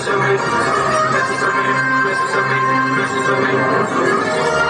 Mississippi, Mississippi, Mississippi, Mississippi.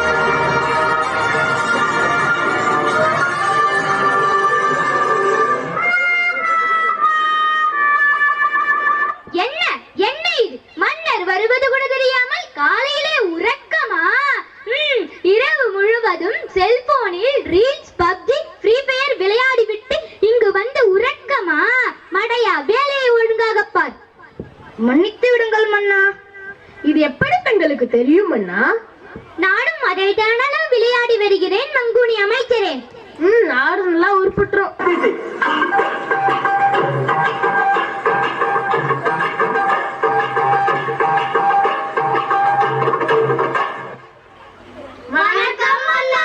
அண்ணா.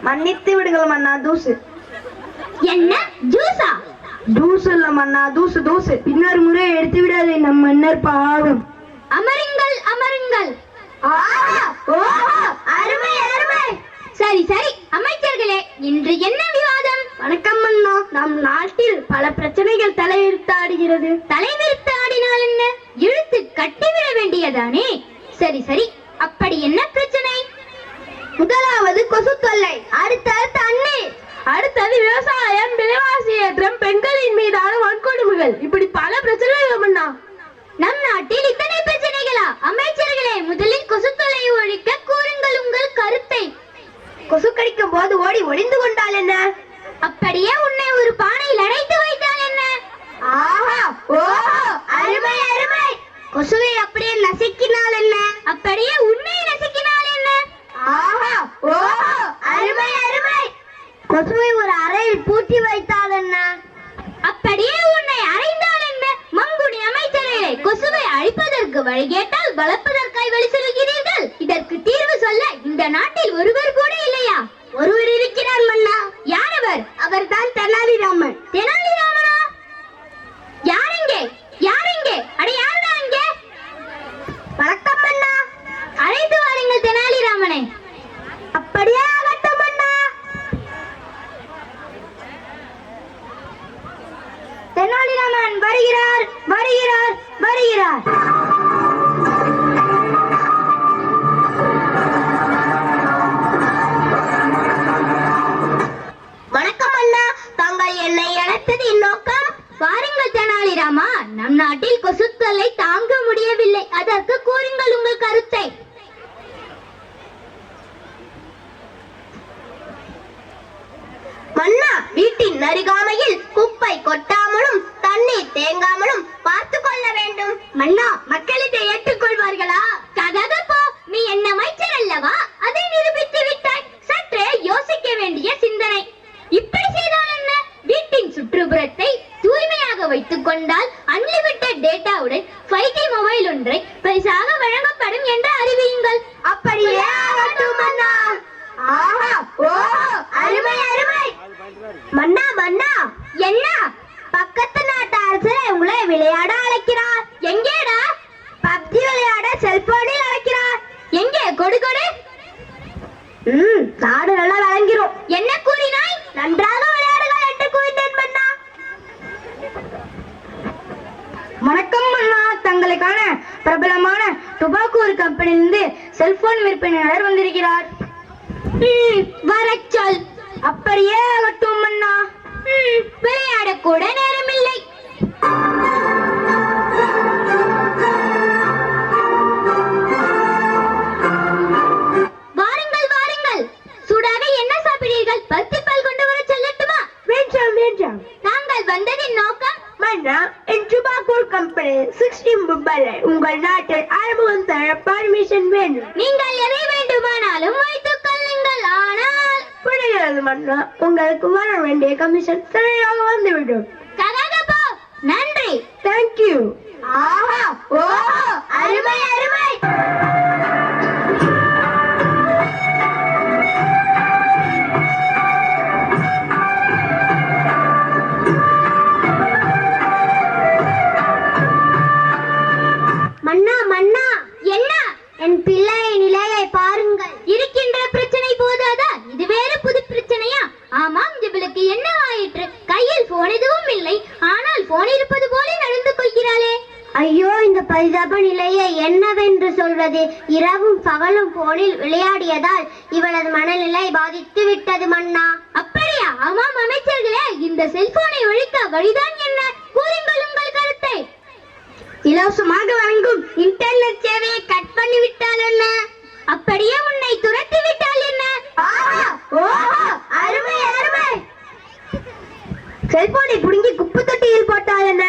மன்னித்து விடுங்கள் மன்னா தூசு. என்ன? ஜூஸா? தூசு இல்ல மன்னா தூசு தூசு. இன்னொரு முறை எடுத்து விடாதே நம் மன்னர் பாவம். அமருங்கள் அமருங்கள். அருமை அருமை. சரி சரி. அமைச்சர்களே இன்று என்ன விவாதம்? வணக்கம் மன்னா நம் நாட்டில் பல பிரச்சனைகள் தலையிட்டாடுகிறது தலைவிரித்து ஆடினால் என்ன? இழுத்து கட்டிவிட வேண்டியதானே? சரி சரி. அப்படி என்ன பிரச்சனை? முதலாவது கொசு தொல்லை. அடுத்தது தண்ணீர் அடுத்தது விவசாயம் விலைவாசி ஏற்றம் பெண்களின் மீதான வன்கொடுமைகள். இப்படி பல பிரச்சனைகள் மன்னா நம் நாட்டில் இத்தனை பிரச்சனைகளா? அமைச்சர்களே முதலில் கொசுத்தொல்லை ஒழிக்க கூறுங்கள் உங்கள் கருத்தை. கொசு கடிக்கும் போது ஓடி ஒளிந்து கொண்டால் என்ன? அப்படியே உன்னை ஒரு பானையில் அடைத்து வைத்தால் என்ன? ஆஹா ஓஹோ அருமை அருமை. கொசுவை அப்படியே நசுக்கினால் என்ன? அப்படியே உன்னை நசுக்கினால் என்ன? ஆஹா ஓஹோ அருமை அருமை. கொசுவை ஒரு அறையில் பூட்டி வைத்தால் என்ன? அப்படியே உன்னை அறைந்தால் என்ன? மங்குனி அமைச்சரே கொசுவை அழிப்பதற்கு வழி கேட்டால் வளர்ப்பதற்காய் வழி சொல்கிறீர்கள் இந்த நாட்டில் ஒருவர் கூட இல்லையா? ஒருவர் இருக்கிறார் மன்னா. யார் அவர்? அவர்தான் நாட்டில் கொசுக்களை தாங்க முடியவில்லை. அதற்கு கூறுங்கள் உங்கள் கருத்தை. மன்னா வீட்டின் அருகாமையில் குப்பை கொட்டாமலும் தண்ணீர் தேங்காமலும் பார்த்து கொள்ள வேண்டும். மன்னா மக்கள் இதை ஏற்றுக்கொள்வார்களா கதக நீ என்ன அமைச்சர் அல்லவா? அதை நிரூபித்து விட்டாய். சற்றே யோசிக்க வேண்டிய சிந்தனை. இப்படி செய்தால் என்ன? வீட்டின் சுற்றுப்புறத்தை தூய்மையாக வைத்துக் கொண்டால் அன்லிமிட்டெட் டேட்டாவுடன் ஃபைவ் ஜி மொபைல் ஒன்றை பரிசாக வழங்கப்படும் என்று அறிவியுங்கள். அப்படியே ஆஹா ஓஹோ அருமை அருமை. மன்னா மன்னா என்ன? பக்கத்து நாட்டு அரசர் உங்களை விளையாட அழைக்கிறார். எங்கேடா? பப்ஜி விளையாட செல்போனில் அழைக்கிறார். எங்கே? கொடு கொடு. ம் நாடு நல்லா வழங்கிறோம் என்ன கூறினாய் நன்றாக விளையாடுங்கள் என்று கூறினேன் மன்னா வணக்கம் மன்னா தங்களுக்கான பிரபலமான டுபாக்கூர் கம்பெனியிலிருந்து செல்போன் விற்பனையாளர் வந்திருக்கிறார். ம், வரச் சொல் அப்படியே ஆகட்டும் ம், விளையாடக்கூட நேரமில்லை. வாருங்கள் வாருங்கள். சூடாக என்ன சாப்பிடுறீர்கள் பத்து பால் கொண்டு வர சொல்லட்டுமா? வேண்டாம் வேண்டாம். நாங்கள் வந்ததின் நோக்கம்? மன்னா டுபாக்கூர் கம்பெனி சிக்ஸ்டீன் மும்பைல உங்கள் நாட்டில் அறிமுகம் தர பர்மிஷன் வேண்டும். நீங்கள் எதை வேண்டுமானாலும் வைத்துக் கொள்ளுங்கள். ஆனால் புரிகிறது மன்னா உங்களுக்கு வர வேண்டிய கமிஷன் சரியாக வந்துவிடும். நன்றி. தேங்க்யூ ஆஹா சொல்வது இரவும் பகலும் போனில் விளையாடியதால் இவளது மனநிலை பாதித்து விட்டது மன்னா. அப்படியா? ஆமாம் அமைச்சர்களே இந்த செல்போனை ஒழிக்க வழிதான் என்ன? கூறுங்கள் உங்கள் கருத்தை. இலவசமாக வழங்கும் இன்டர்நெட் சேவையை கட் பண்ணி விட்டால் என்ன? அப்படியே உன்னை துரத்தி விட்டால் என்ன அருமை அருமை! செல்போனை புடுங்கி குப்பு தொட்டியில் போட்டால் என்ன?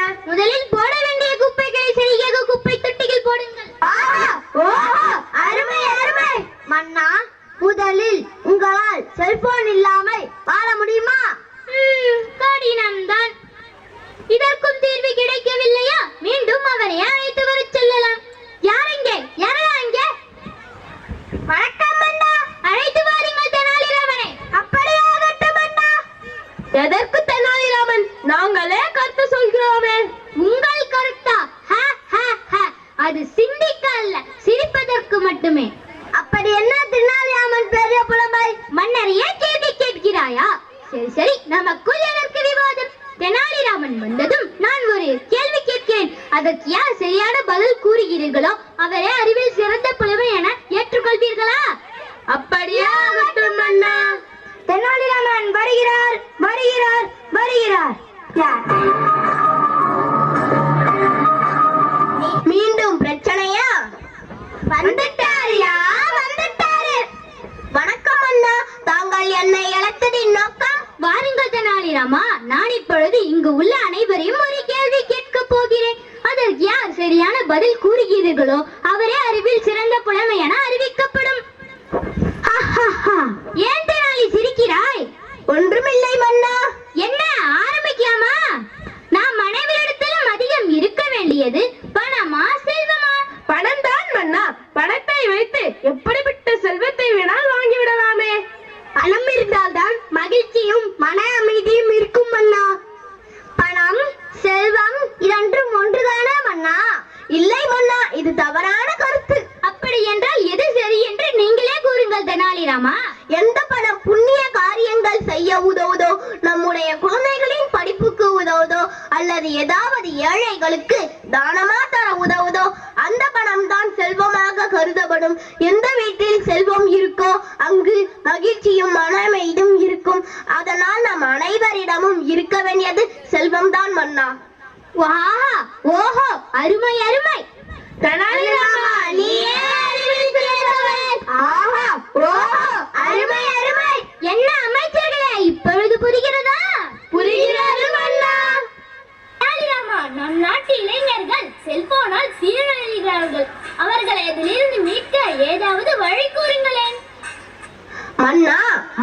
புலமை கேள்வி கேட்கிறாயா? சரி சரி நமக்குள் எதற்கு விவாதம். தெனாலிராமன் வந்ததும் நான் ஒரு கேள்வி கேட்கிறேன். அதற்கு யார் சரியான பதில் கூறுகிறீர்களோ அவரே அறிவில் சிறந்த புலவன் என ஏற்றுக்கொள்வீர்களா? அப்படியா ஆகட்டும் அண்ணா தெனாலிராமன் வருகிறார் வருகிறார் வருகிறார். மீண்டும் பிரச்சனையா? வந்து வந்துட்டாரு வணக்கம் அண்ணா தாங்கள் என்னை இழத்ததின் நோக்கம்? வாருங்கள் தெனாலிராமா நான் இப்பொழுது இங்கு உள்ள அனைவரையும் ஒரு கேள்வி கேட்க போகிறேன். அதற்கு யார் சரியான பதில் கூறுகிறீர்களோ அவரே அறிவில் சிறந்த புலமை என அறிவிக்கப்படும். ஏன் தெனாலி சிரிக்கிறாய்? ஒன்றுமில்லை மன்னா என்ன ஆரம்பிக்கலாமா நாம் அனைவரிடத்திலும் அதிகம் இருக்க வேண்டியது பணமா செல்வமா பணம் தான் மன்னா பணத்தை வைத்து எப்படிப்பட்ட செல்வத்தை வேணால் வாங்கி விடலாமே பணம் இருந்தால்தான் மகிழ்ச்சியும் மன அமைதியும் இருக்கும் மன்னா. பணம் செல்வம் இரண்டும் ஒன்றுதானே மன்னா. இல்லை மன்னா இது தவறான கருத்து. அப்படி என்றால் எது சரி என்று நீங்களே கூறுங்கள் தெனாலிராமா எந்த பணம் புண்ணிய காரியங்கள் செய்ய உதவுதோ நம்முடைய குழந்தைகளின் உதவுதோ அல்லது ஏதாவது ஏழைகளுக்கு தானமா தர உதவுதோ அந்த பணம் தான் செல்வமாக கருதப்படும். எந்த வீட்டில் செல்வம் இருக்கோ அங்கு மகிழ்ச்சியும் மனமையும் இருக்கும். அதனால் நம் அனைவரிடமும் இருக்க வேண்டியது செல்வம் தான் மன்னா. வாஹா ஓஹோ அருமை அருமை. தெனாலிராமா, நீயே ஆஹா, ஓஹோ, அருமை, அருமை. என்ன அமைச்சர்களே இப்பொழுது புரிகிறது மன்னா. தெனாலிராமா நம் நாட்டு இளைஞர்கள் செல்போனால் சீரழிகிறார்கள். அவர்களை அதிலிருந்து மீட்க ஏதாவது வழி கூறுங்களேன். மன்னா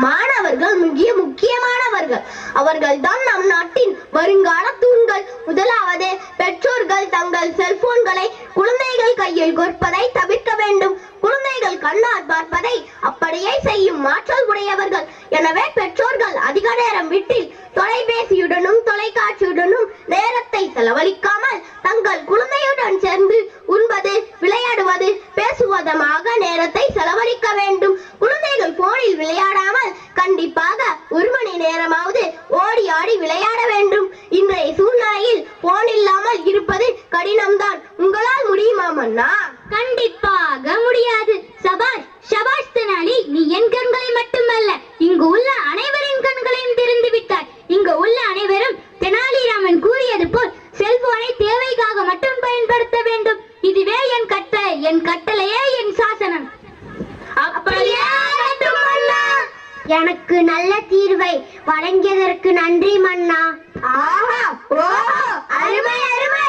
மாணவர்கள் மிக முக்கியமானவர்கள். அவர்கள் தான் நம் நாட்டின் வருங்கால தூண்கள். முதலாவது பெற்றோர்கள் தங்கள் செல்போன்களை குழந்தைகள் கையில் கொடுப்பதை தவிர்க்க வேண்டும். குழந்தைகள் கண்ணால் பார்ப்பதை அப்படியே செய்யும் மாற்றல் உடையவர்கள். எனவே பெற்றோர்கள் அதிக நேரம் வீட்டில் தொலைபேசியுடனும் தொலைக்காட்சியுடனும் நேரத்தை செலவழிக்காமல் தங்கள் குழந்தையுடன் சேர்ந்து உண்பது விளையாடுவது பேசுவதமாக நேரத்தை செலவழிக்க வேண்டும். குழந்தைகள் போனில் விளையாடாமல் கண்டிப்பாக ஒரு மணி நேரமாவது ஓடி ஆடி விளையாட வேண்டும். இன்றைய சூழ்நிலையில் போன் இல்லாமல் இருப்பது கடினம்தான். முடியுமா மன்னா கண்டிப்பாக முடியாது. சபாஷ் சபாஷ் தெனாலி நீ என் கண்களை மட்டுமல்ல இங்கு உள்ள அனைவரின் கண்களையும் திறந்து விட்டாய். இங்கு உள்ள அனைவரும் தெனாலிராமன் கூறியது போல் செல்போனை தேவைக்காக மட்டும் பயன்படுத்த வேண்டும். இதுவே என் கட்டளை என் கட்டளையே என் சாசனம். அப்படியே? எனக்கு நல்ல தீர்வை வழங்கியதற்கு நன்றி மன்னா. ஆஹா ஓஹோ அருமை அருமை.